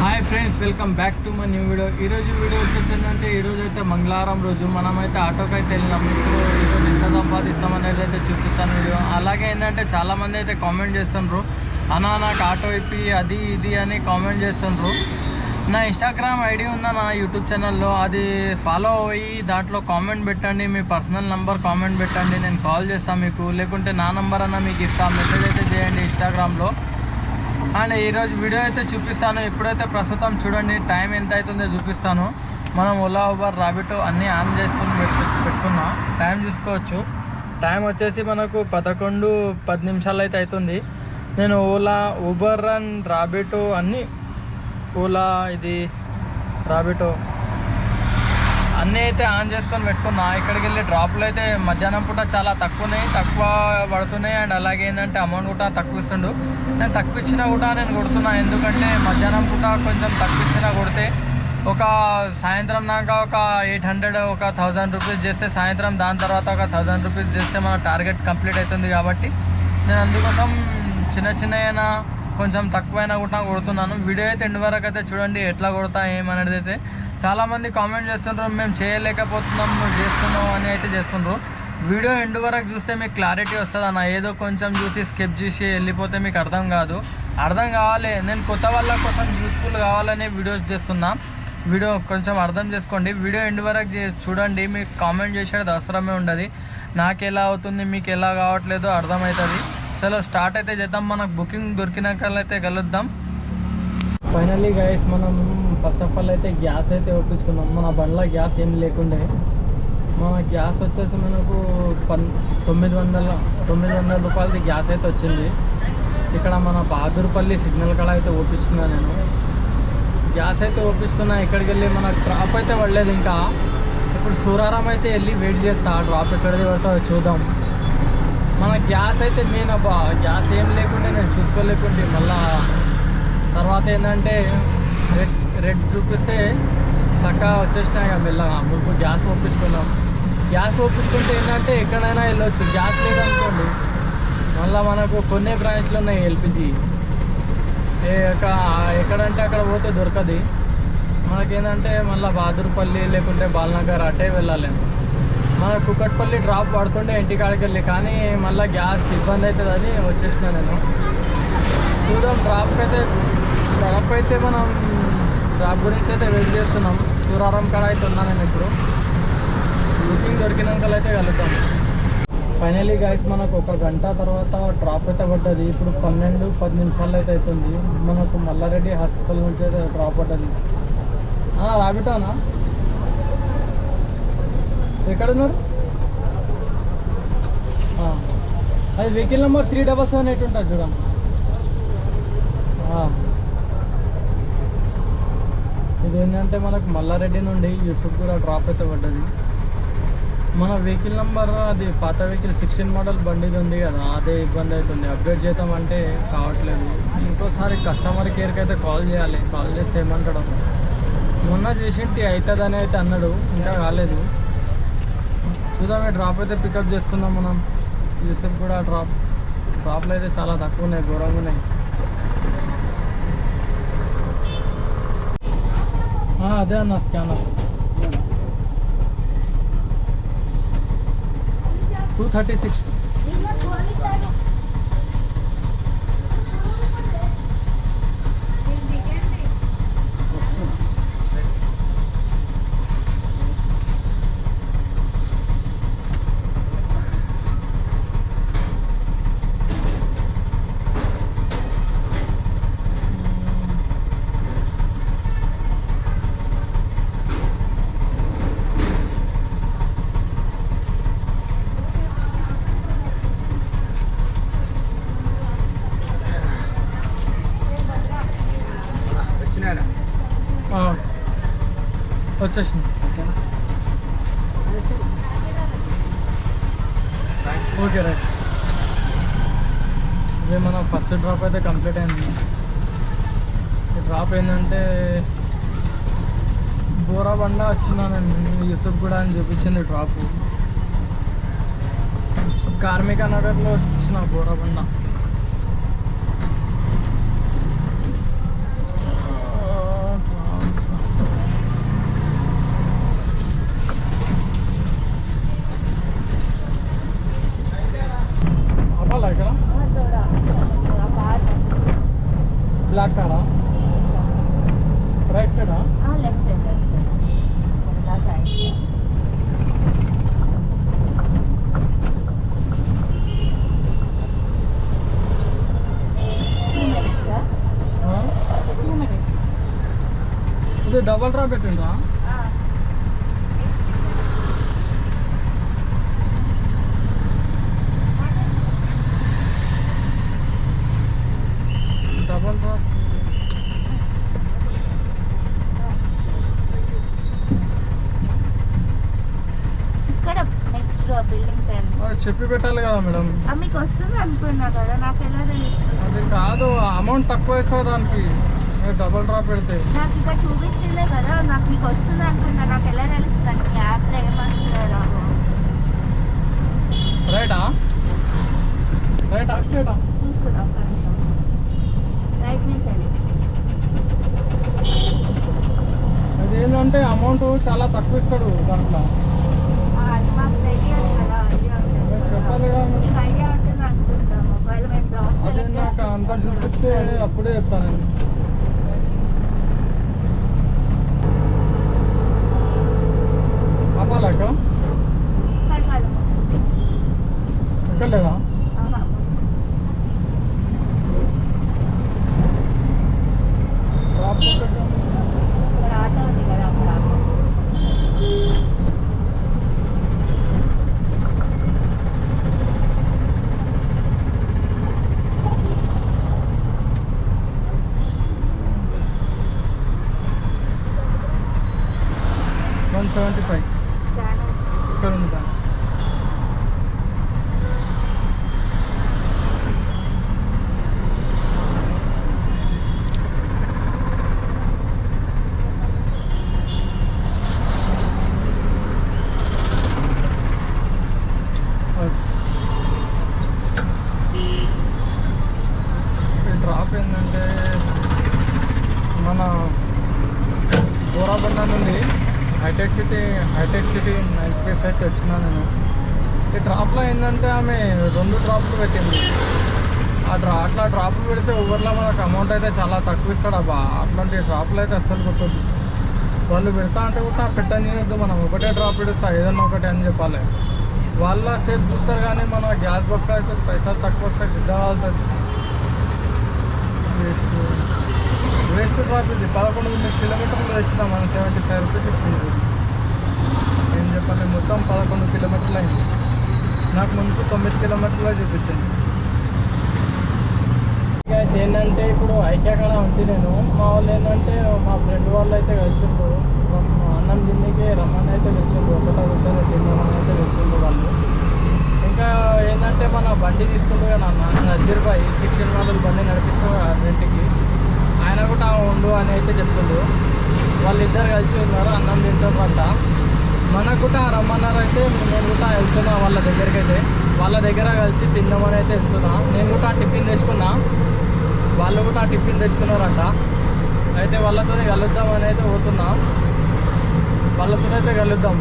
Hi friends welcome back to my new video. ఈరోజు video వచ్చేసి ఏంటంటే ఈరోజు అయితే మంగళవారం రోజు మనమైతే ఆటోకి అయితే వెళ్ళినాం. ఇప్పుడు ఈరోజు ఎంత సంపాదిస్తాం అనేది అయితే చూపిస్తాను వీడియో. అలాగే ఏంటంటే చాలామంది అయితే కామెంట్ చేస్తుండ్రు. అన్నా నాకు ఆటో ఇప్పి అది ఇది అని కామెంట్ చేస్తుండ్రు. నా ఇన్స్టాగ్రామ్ ఐడి ఉందా నా యూట్యూబ్ ఛానల్లో అది ఫాలో అయ్యి దాంట్లో కామెంట్ పెట్టండి. మీ పర్సనల్ నెంబర్ కామెంట్ పెట్టండి. నేను కాల్ చేస్తాను మీకు. లేకుంటే నా నెంబర్ అన్న మీకు ఇస్తాను మెసేజ్ అయితే చేయండి ఇన్స్టాగ్రామ్లో అండ్ ఈరోజు వీడియో అయితే చూపిస్తాను. ఇప్పుడైతే ప్రస్తుతం చూడండి టైం ఎంత అవుతుందో చూపిస్తాను. మనం ఓలా ఉబర్ రాబిటో అన్నీ ఆన్ చేసుకుని పెట్టు పెట్టుకున్నాం. టైం చూసుకోవచ్చు. టైం వచ్చేసి మనకు పదకొండు పది నిమిషాలు అయితే అవుతుంది. నేను ఓలా ఊబర్ అండ్ రాబిటో అన్నీ ఓలా ఇది రాబిటో అన్నీ అయితే ఆన్ చేసుకొని పెట్టుకున్నా. ఇక్కడికి వెళ్ళి డ్రాప్లు అయితే మధ్యాహ్నం పూట చాలా తక్కువనే తక్కువ పడుతున్నాయి. అండ్ అలాగే ఏంటంటే అమౌంట్ కూడా తక్కువ ఇస్తుండు. నేను తక్కువ ఇచ్చినా కూడా నేను కొడుతున్నా. ఎందుకంటే మధ్యాహ్నం పూట కొంచెం తక్కువ ఇచ్చినా కొడితే ఒక సాయంత్రం దాకా ఒక ఎయిట్ హండ్రెడ్ ఒక థౌజండ్ రూపీస్ చేస్తే సాయంత్రం దాని తర్వాత ఒక థౌజండ్ రూపీస్ చేస్తే మన టార్గెట్ కంప్లీట్ అవుతుంది కాబట్టి నేను అందుకోసం చిన్న చిన్న కొంచెం తక్కువైనా కూడా కొడుతున్నాను. వీడియో అయితే ఎండు వరకు అయితే చూడండి ఎట్లా కొడతా ఏమనేది అయితే. చాలామంది కామెంట్ చేస్తుండ్రు మేము చేయలేకపోతున్నాం చేస్తున్నాం అని అయితే చేస్తుండ్రు. వీడియో ఎండు వరకు చూస్తే మీకు క్లారిటీ వస్తుంది అన్న. ఏదో కొంచెం చూసి స్కిప్ చేసి వెళ్ళిపోతే మీకు అర్థం కాదు. అర్థం కావాలి. నేను కొత్త వాళ్ళ కోసం యూస్ఫుల్ కావాలనే వీడియోస్ చేస్తున్నా. వీడియో కొంచెం అర్థం చేసుకోండి. వీడియో ఎండ్ వరకు చూడండి. మీకు కామెంట్ చేసేది అవసరమే ఉండదు. నాకు ఎలా అవుతుంది మీకు ఎలా కావట్లేదో అర్థమవుతుంది. చలో స్టార్ట్ అయితే చేద్దాం. మనకు బుకింగ్ దొరికినాక అయితే కలుద్దాం. ఫైనల్లీ గైస్ మనం ఫస్ట్ ఆఫ్ ఆల్ అయితే గ్యాస్ అయితే ఒప్పించుకున్నాం. మన బండ్లో గ్యాస్ ఏం లేకుండే. మన గ్యాస్ వచ్చేసి మనకు పన్ తొమ్మిది వందల తొమ్మిది వందల రూపాయలది గ్యాస్ అయితే వచ్చింది. ఇక్కడ మన బహదూర్పల్లి సిగ్నల్ కాడ అయితే ఒప్పించుకున్నా నేను. గ్యాస్ అయితే ఒప్పించుకున్నా. ఇక్కడికి వెళ్ళి మనకు డ్రాప్ అయితే పడలేదు ఇంకా. ఇప్పుడు సూరారం అయితే వెళ్ళి వెయిట్ చేస్తా. ఆ డ్రాప్ ఎక్కడిది పడుతుందో చూద్దాం. మన గ్యాస్ అయితే మెయిన్ అబ్బా. గ్యాస్ ఏం లేకుంటే నేను చూసుకోలేకుంటే మళ్ళా తర్వాత ఏంటంటే రెడ్ రెడ్ చూపిస్తే చక్కగా వచ్చేసినాయి కదా మెల్లగా గ్యాస్ ఒప్పించుకున్నాం. గ్యాస్ ఒప్పించుకుంటే ఏంటంటే ఎక్కడైనా వెళ్ళొచ్చు. గ్యాస్ లేదనుకోండి మళ్ళీ మనకు కొన్ని బ్రాంచ్లు ఉన్నాయి ఎల్పిజి. ఏ ఎక్కడంటే అక్కడ పోతే దొరకదు. మనకేంటంటే మళ్ళీ బాదురుపల్లి లేకుంటే బాలనగర్ అటే వెళ్ళాలి మా కుక్కట్పల్లి డ్రాప్ పడుతుండే ఇంటికాడికి వెళ్ళి కానీ మళ్ళీ గ్యాస్ ఇబ్బంది అవుతుందని వచ్చేసిన నేను. చూద్దాం డ్రాప్ అయితే డ్రాప్ అయితే మనం డ్రాప్ గురించి అయితే వెయిట్ చేస్తున్నాం. సూరారం కాడ అయితే ఉన్నా నేను ఇప్పుడు. బుకింగ్ దొరికినాక అయితే కలుద్దాం ఫైనలీ గైస్ మనకు ఒక గంట తర్వాత డ్రాప్ అయితే పడ్డది. ఇప్పుడు పన్నెండు పది నిమిషాలు అయితే అవుతుంది. మనకు మల్లారెడ్డి హాస్పిటల్ నుంచి అయితే డ్రాప్ పడ్డది. రాబిటానా? ఎక్కడ ఉన్నారు అది vehicle number three double seven eight ఉంటుంది చూడండి ఇది ఏంటంటే మనకు మల్లారెడ్డి నుండి యూసుఫ్ కూడా డ్రాప్ అయితే పడ్డది. మన వెహికల్ నెంబర్ అది పాత వెహికల్ సిక్స్టీన్ మోడల్ బండిది ఉంది కదా అదే ఇబ్బంది అవుతుంది. అప్డేట్ చేద్దామంటే కావట్లేదు. ఇంకోసారి కస్టమర్ కేర్కి అయితే కాల్ చేయాలి. కాల్ చేస్తే ఏమంటాడు. మొన్న చేసింటి అవుతుందని అయితే అన్నాడు ఇంకా కాలేదు. చూద్దామే డ్రాప్ అయితే పికప్ చేసుకుందాం మనం. యూసెఫ్ కూడా డ్రాప్ డ్రాప్లు అయితే చాలా తక్కువ ఉన్నాయి ఘోరంగా ఉన్నాయి. ఆ, అదే అన్న స్కానర్ టూ థర్టీ సిక్స్ వచ్చేసింది. Okay right. ఇదే మన ఫస్ట్ డ్రాప్ అయితే కంప్లీట్ అయింది. డ్రాప్ ఏంటంటే బోరాబండ వచ్చిందానండి. యూసుఫ్ కూడా అని చూపించింది డ్రాప్. కార్మిక నగర్లో వచ్చిన బోరాబండ ఇది డబల్ డ్రా పెట్టిండ్రా? డబల్ చెప్పి పెట్టాలి కదా మేడం. మీకు వస్తుంది అనుకున్నా కదా నాకు ఎలా తెలుస్తుంది? అది కాదు అమౌంట్ తక్కువ ఇస్తుంది దానికి. డబల్ డ్రా పెడితే. నాకు ఇక్కడ చూపించిందే కదా నాకు మీకు వస్తుంది అనుకున్నా నాకు ఎలా తెలుస్తుంది అంటే యాప్లో ఏమొస్తుందో రాదు రైటా రైటా స్ట్రేటా చూస్తున్నా రైట్ నుంచి అదేంటంటే అమౌంట్ చాలా తక్కువ ఇస్తాడు దాంట్లో. అది డ్రాప్ నాకు అంతా చూపిస్తే అప్పుడే చెప్తాను నేను ఆపాలాక ఎక్కడ లేదా డ్రాప్ లొకేషన్ ఇక్కడ ఆటో ఉంది కదా అక్కడ auto. One seventy five scan ఇక్కడ ఉంది దాన్ని ఈ డ్రాప్ ఏంటంటే మన బోరాబండ నుండి hitech city hitech city night place అయితే వచ్చినా నేను. ఈ డ్రాప్లో ఏంటంటే ఆమె రెండు డ్రాప్లు పెట్టింది. ఆ డ్రా అట్లా డ్రాప్లు పెడితే ఊర్లో మనకు అమౌంట్ అయితే చాలా తక్కువ ఇస్తాడు అబ్బా. అట్లాంటి డ్రాప్లు అయితే అస్సలు కొట్టద్దు వాళ్ళు పెడతా అంటే కూడా పెట్టనీయొద్దు మనం ఒకటే డ్రాప్ పెడుస్తా ఏదన్నా ఒకటి అని చెప్పాలి. వాళ్ళ సేఫ్ చూస్తారు కానీ మన గ్యాస్ బొక్క అయితే పైసలు తక్కువ వస్తాయి పెద్ద వేస్ట్ వేస్ట్ డ్రాప్ ఇది పదకొండు వందల కిలోమీటర్లు తెచ్చిన మనం సెవెంటీ ఫైవ్ రూపీస్ ఇచ్చింది. ఏం మొత్తం పదకొండు కిలోమీటర్లు అయింది. నాకు ముందు తొమ్మిది కిలోమీటర్లు చూపించింది ఏంటంటే ఇప్పుడు ఐక్యకాడ ఉంది నేను మా వాళ్ళు ఏంటంటే మా ఫ్రెండ్ వాళ్ళు అయితే కలిసిండ్రు. మా అన్నం తిన్నికి రమ్మని అయితే తెలిసిండ్రు ఒకటో కూర్చొని తిన్నామని అయితే కలిసిండ్రు వాళ్ళు. ఇంకా ఏంటంటే మన బండి తీసుకుంటూ కదా అన్న నజీర్ భాయ్ శిక్షణ వాళ్ళు బండి నడిపిస్తూ రెంట్కి. ఆయన కూడా ఉండు అని అయితే చెప్తుండ్రు వాళ్ళిద్దరు కలిసి ఉన్నారు అన్నం తింటారు అంట రమ్మన్నారైతే రమ్మన్నారు అయితే నేను కూడా వెళ్తున్నా వాళ్ళ దగ్గరికి అయితే వాళ్ళ దగ్గర కలిసి తిందామని అయితే వెళ్తున్నా. నేను కూడా టిఫిన్ తెచ్చుకున్నా. వాళ్ళు కూడా టిఫిన్ తెచ్చుకున్నారంట. అయితే వాళ్ళతో కలుద్దామని అయితే పోతున్నా. వాళ్ళతో అయితే కలుద్దాం.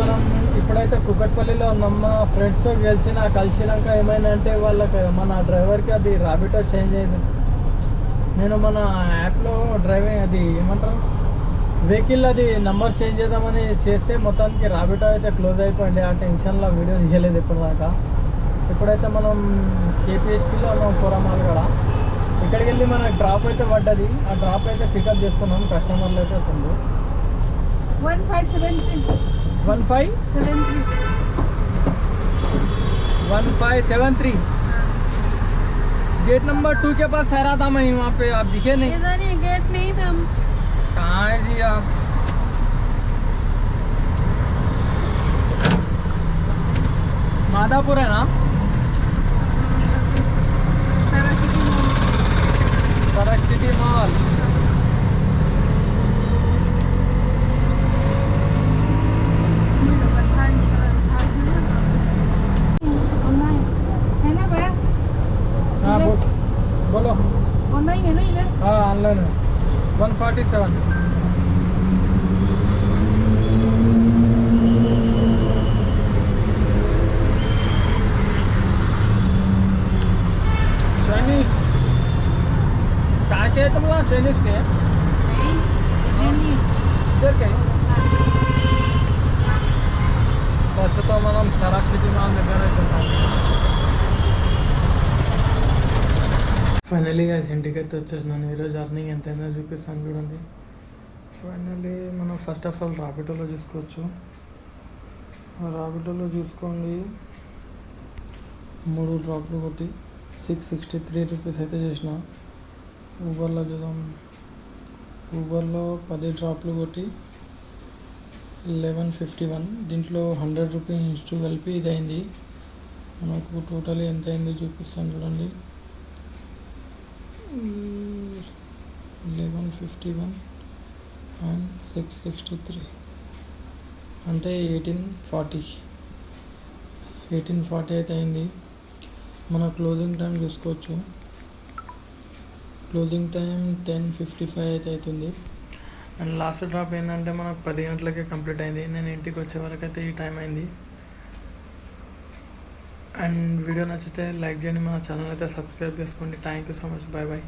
మనం ఇప్పుడైతే కుకట్పల్లిలో ఉన్నాం. మా ఫ్రెండ్స్తో గెలిచిన కలిసినాక ఏమైందంటే వాళ్ళకి మన డ్రైవర్కి అది రాబిటో చేంజ్ అయింది. నేను మన యాప్లో డ్రైవింగ్ అది ఏమంటారు? వెహికల్ అది నంబర్ చేంజ్ చేద్దామని చేస్తే మొత్తానికి రాబిటో అయితే క్లోజ్ అయిపోయింది ఆ టెన్షన్లో వీడియో తీయలేదు ఇప్పటిదాకా ఇప్పుడైతే మనం కేపీహెచ్పీలో ఉన్నాం పురమాల్ కూడా ఇక్కడికి వెళ్ళి మనకు డ్రాప్ అయితే పడ్డది ఆ డ్రాప్ అయితే పికప్ చేసుకున్నాం కస్టమర్లు అయితే వస్తుంది one five seven three one five seven three one five seven three gate number two के पास ठहरा था मैं वहाँ पे आप दिखे नहीं इधर ही गेट नहीं था हम कहाँ है जी आप? है ना? ఫైనలీ గైస్ ఇంటికి అయితే వచ్చేసినాను ఈరోజు అర్నింగ్ ఎంతైనా చూపిస్తాను చూడండి. ఫైనలీ మనం ఫస్ట్ ఆఫ్ ఆల్ రాపిటోలో చూసుకోవచ్చు. రాబిటోలో చూసుకోండి. మూడు డ్రాప్లు కొట్టి సిక్స్ సిక్స్టీ త్రీ రూపీస్ అయితే చేసిన. ఊబర్లో చూద్దాం. ఊబర్లో పది డ్రాప్లు కొట్టి లెవెన్ ఫిఫ్టీ వన్ దీంట్లో హండ్రెడ్ రూపీస్ ఇన్స్టూ కలిపి ఇది మనకు టోటల్ ఎంత అయిందో చూపిస్తాను చూడండి. Eleven fifty one and six sixty three అంటే ఎయిటీన్ ఫార్టీ ఎయిటీన్ ఫార్టీ అయితే అయింది. మన క్లోజింగ్ టైం చూసుకోవచ్చు. Closing time ten fifty five అయితే అవుతుంది. అండ్ లాస్ట్ డ్రాప్ ఏంటంటే మనకు పది గంటలకే కంప్లీట్ అయింది. నేను ఇంటికి వచ్చే వరకు అయితే ఈ టైం అయింది. అండ్ వీడియో నచ్చితే లైక్ చేయండి మన ఛానల్ అయితే సబ్స్క్రైబ్ చేసుకోండి. Thank you so much bye bye